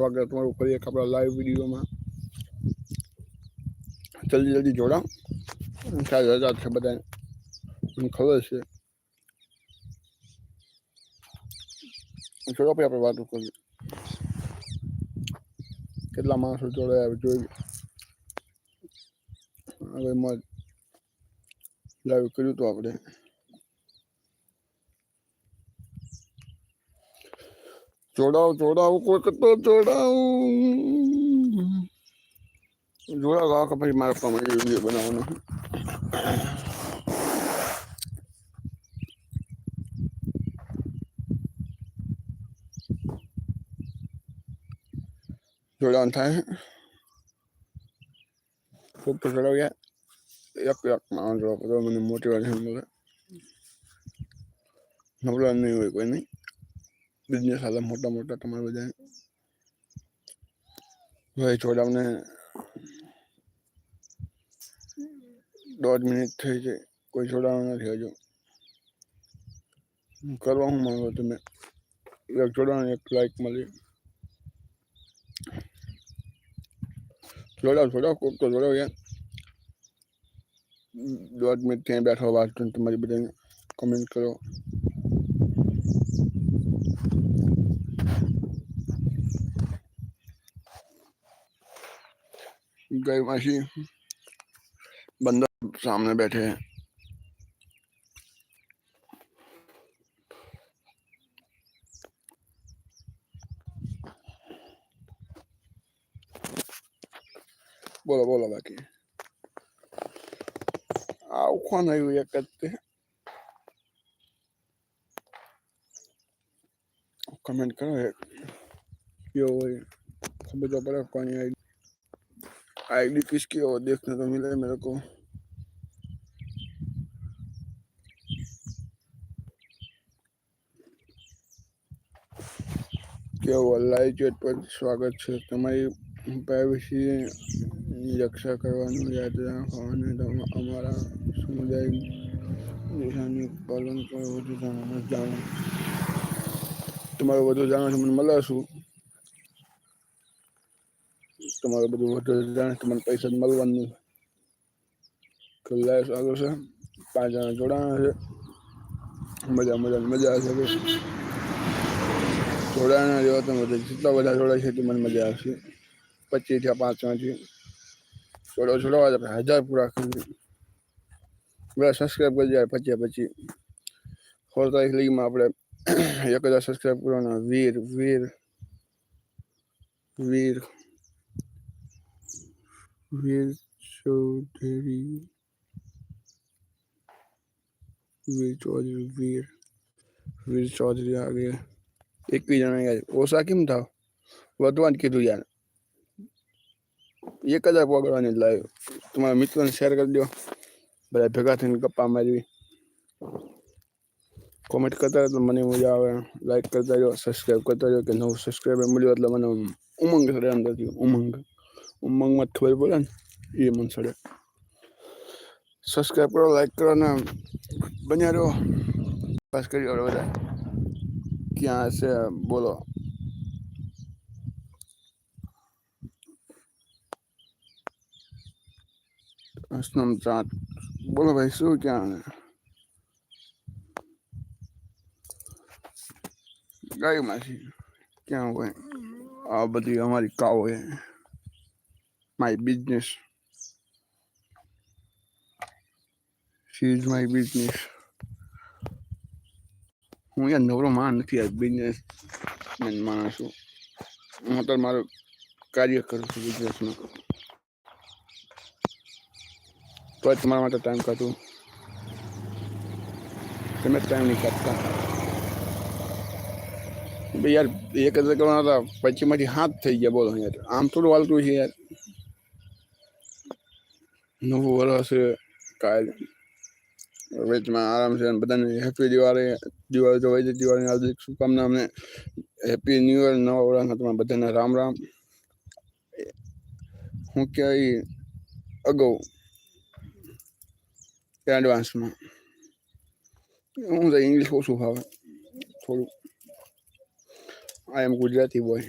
સ્વાગત તમારું ફરી એક આપણા લાઈવ વિડીયોમાં. જલ્દી જલ્દી જોડાઓ. ખ્યાલ રજા છે બધા મને ખબર છે. ચલો પછી આપણે વાતો કરીએ. કેટલા માણસો જોડાયા જોઈ હવે મોજ લાઈવ કર્યું હતું આપણે. જોડાવ જોડાવ કોઈક તો જોડાવ જોડાવ આ કે પછી મારે પ્રમાણે વિડીયો બનાવવાનો જોડાવાનું થાય ખૂબ તો જોડાવ્યા એક એક માણસ જોડો તો મને મોટિવેશન મળે નબળા નહીં હોય કોઈ નહીં બિઝનેસ હાલે, મોટા મોટા તમારે બધા. ભાઈ જોડાવને દોઢ મિનિટ થઈ છે. કોઈ જોડાવાનું નથી હજુ. કરવા હું માંગુ તમે. એક જોડાવાનું એક લાઈક મળી. જોડાવ જોડાવ કોક તો જોડાવ યાર. દોઢ મિનિટ ત્યાં બેઠો, વાત તમારી બધાને કમેન્ટ કરો. गए मासी। बंदा सामने बैठे हैं। बोलो बोलो बाकी। आओ खाना हुआ करते हैं। कमेंट करो एक यो खबर तो पड़ा कौन आई आईडी किसकी हो देखने को मिले मेरे को કેવું લાઈવ ચેટ પર સ્વાગત છે તમારી પ્રાઇવસી રક્ષા કરવાનું યાદ રાખો અને અમારા સમુદાય નિશાની પાલન કરો વધુ જાણો જાણો તમારું બધું જાણો મને મળશું. તમારું બધું વધુ જાણે તમને પૈસા મળવાનું ખુલ્લા સારું છે, પાંચ જણા જોડાણા છે. મજા મજા મજા આવશે જોડાણા જેવા તમે જેટલા બધા જોડાય છે તે મને મજા આવશે. પચીસ થયા પાંચમાંથી જોડો જોડાવા આપણે હજાર પૂરા કરી બધા સબસ્ક્રાઈબ કરી જાય પચીસ પછી સોળ તારીખ લગીમાં આપણે એક હજાર સબસ્ક્રાઈબ કરવાના વીર વીર વીર વીર ચૌધરી વીર ચૌધરી વીર વીર ચૌધરી આ ગયા એકવીસ જણા યાર ઓછા કેમ થાવ વધવાનું કીધું યાર એક હજાર પકડવાની લાવ્યો તમારા મિત્રોને શેર કરી દો બધા ભેગા થઈને ગપ્પા મારવી કોમેન્ટ કરતા રહો તો મને મજા આવે લાઈક કરતા રહ્યો સબસ્ક્રાઈબ કરતા રહ્યો કે નવું સબસ્ક્રાઈબર મળ્યું એટલે મને ઉમંગ ચડે અંદરથી ઉમંગ ઉમંગમાં જ ખબર પડે ને એ મન ચડે સબસ્ક્રાઈબ કરો લાઈક કરો ને બન્યા રહો પાસ કરી હવે બધા ક્યાં હશે બોલો હસનમ ચાટ બોલો ભાઈ શું ક્યાં ગાય માસી ક્યાં હોય આ બધી અમારી કાવ હે my business she is my business હું યાર નવરો માણ નથી યાર બિઝનેસ માણસ છું હું અત્યારે મારું કાર્ય કરું છું બિઝનેસમાં તો જ તમારા માટે ટાઈમ કાઢું તમે ટાઈમ નહીં કાઢતા ભાઈ યાર, એક હજાર કરવાના હતા પછી માંથી હાથ થઈ ગયા બોલો યાર. આમ થોડું હાલતું છે યાર. નવું વર્ષ કાલ વેચમાં આરામ છે બધાને હેપી દિવાળી દિવાળી તો હોય છે દિવાળીની હાર્દિક શુભકામના અમને હેપી ન્યુ યર નવા વર્ષના તમારા બધાને રામ રામ. હું ક્યાંય અગાઉ એડવાન્સમાં હું ઇંગ્લિશ ઓછું ફાવે, થોડું. I am Gujarati boy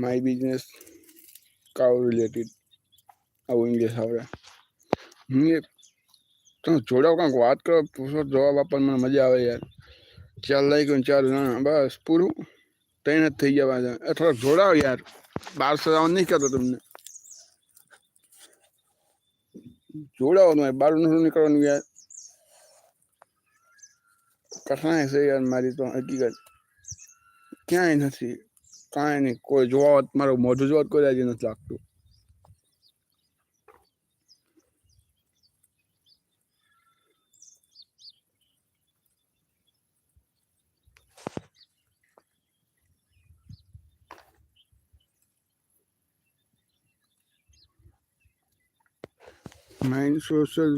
my business cow related આવું ઇંગ્લિશ આવડે હું એ તમે જોડાવ કાંક વાત કરો, પૂછો, જવાબ આપવાની મને મજા આવે યાર. ચાલ લઈ ગયું ચાર ના, બસ, પૂરું. ત્રણ જ થઈ ગયા અથવા થોડાક જોડાવ યાર. બાર સજાવન નહીં કહેતો તમને. જોડાવો તમે, બાર નથી નીકળવાનું યાર? કઠણાઈ છે યાર મારી તો હકીકત ક્યાંય નથી કાંઈ નહીં કોઈ જોવા મારું મોઢું જોવા કોઈ રાજી નથી લાગતું માઇન્ડ સોશિયલ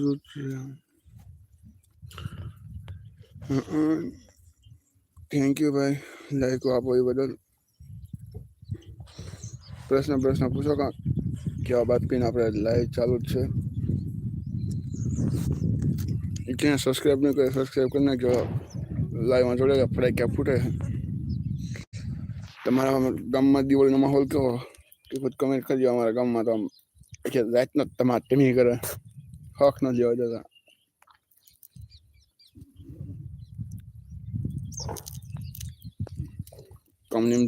થેન્ક યુ ભાઈ લાઈકો આપો એ બદલ પ્રશ્ન પ્રશ્ન પૂછો કાંક જવાબ આપીને આપણે લાઈવ ચાલુ જ છે ક્યાં સબસ્ક્રાઈબ નહીં કરે સબસ્ક્રાઈબ કરી નાખજો લાઈવમાં જોડે ફડાઈ ક્યાં ફૂટે તમારા ગામમાં દિવાળીનો માહોલ કેવો કે ખુદ કમેન્ટ કરજો અમારા ગામમાં તો આમ કે રાતનો તમારે ટીમી કરે હક ન લેવા જતા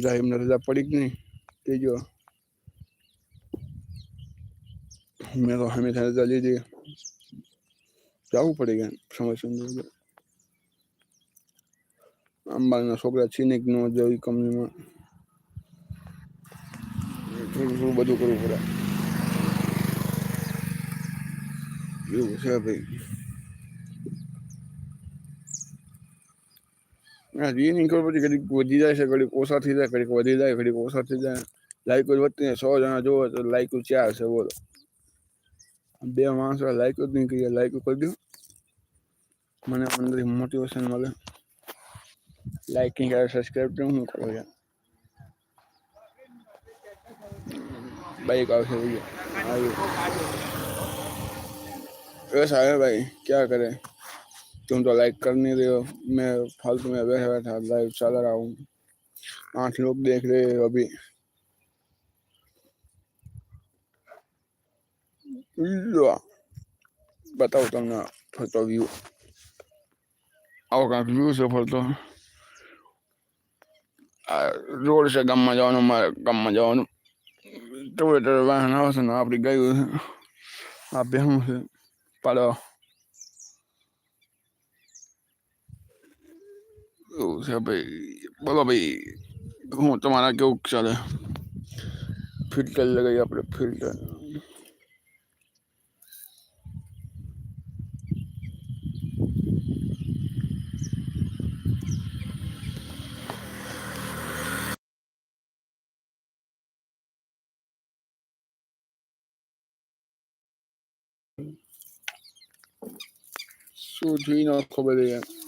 જાય, એમને રજા પડી જ નહીં. તે જો મેં તો હંમેશા રજા લીધી. જવું પડે ગયા સમય સમજો અંબાના છોકરા છીનીક ન જવી કંપનીમાં. થોડું થોડું બધું કરવું પડે. એવું છે ભાઈ. જી નહીં ખબર પછી કડીક વધી જાય છે કડીક ઓછા થઈ જાય, ઘડીક વધી જાય કડીક ઓછા થઈ જાય. લાઈકો વધતી સો જણા જોવો તો લાઈકો ચાર છે, બોલો. બે માણસો લાઈકો જ નહીં કરીએ લાઈકો કરી દઉં. મને અંદર મોટિવેશન મળે. લાઈકિંગ કરે સબસ્ક્રાઈબ તો હું કરું યાર. બાઈક આવશે ભૈયા આવ્યું બસ આવે ભાઈ, ક્યાં કરે? तुम तो लाइक कर नहीं रहे हो मैं फालतू में बैठा बैठा लाइव चला रहा हूँ आठ लोग देख रहे हो अभी લો બતાવું તમને ફરતો વ્યૂ આવો કાંઈક વ્યૂ છે ફરતો આ રોડ છે ગામમાં જવાનું મારે ગામમાં જવાનું ટોળે વાહન આવશે ને આપણી ગયું છે આ બેહું છે પાડો એવું છે ભાઈ. બોલો ભાઈ, હું તમારા કેવું ચાલે ફિલ્ટર લગાવી આપણે, ફિલ્ટર. શું જોઈ ન ખબર યાર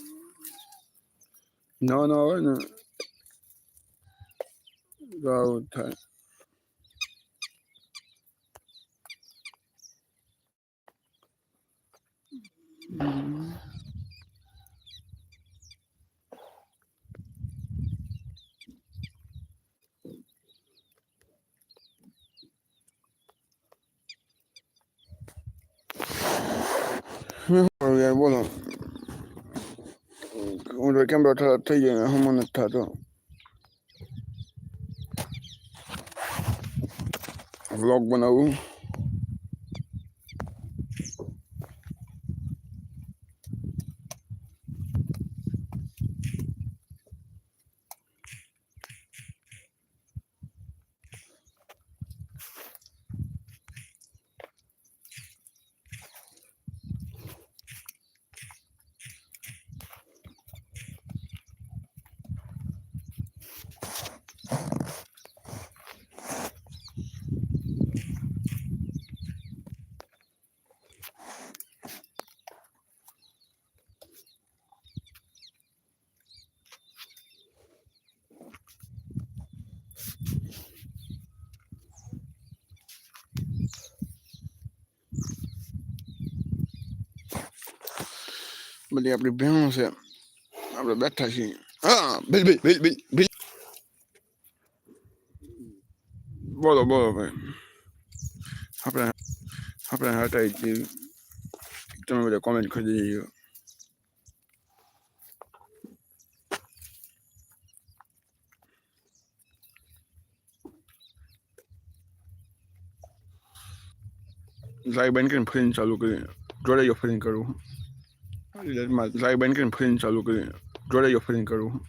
No, no, no. Go time. Muy bien, bueno. હવે યાર બોલો હું તો કેમ બેઠા થઈ જાય હમ નથી થતો વ્લોગ બનાવું બધી આપણી બહેનો છે આપણે બેઠા છીએ હા bill bill bill bill bill બોલો બોલો ભાઈ આપણે આપણે હટાવી દઈએ તમે બધા કોમેન્ટ કરી દેજો લાઈવ બંધ કરીને ફરીને ચાલુ કરી જોડાઈઓ ફરીને કરું લાઈવ બંધ કરીને ફરીને ચાલુ કરી. જો ફરીને કરું.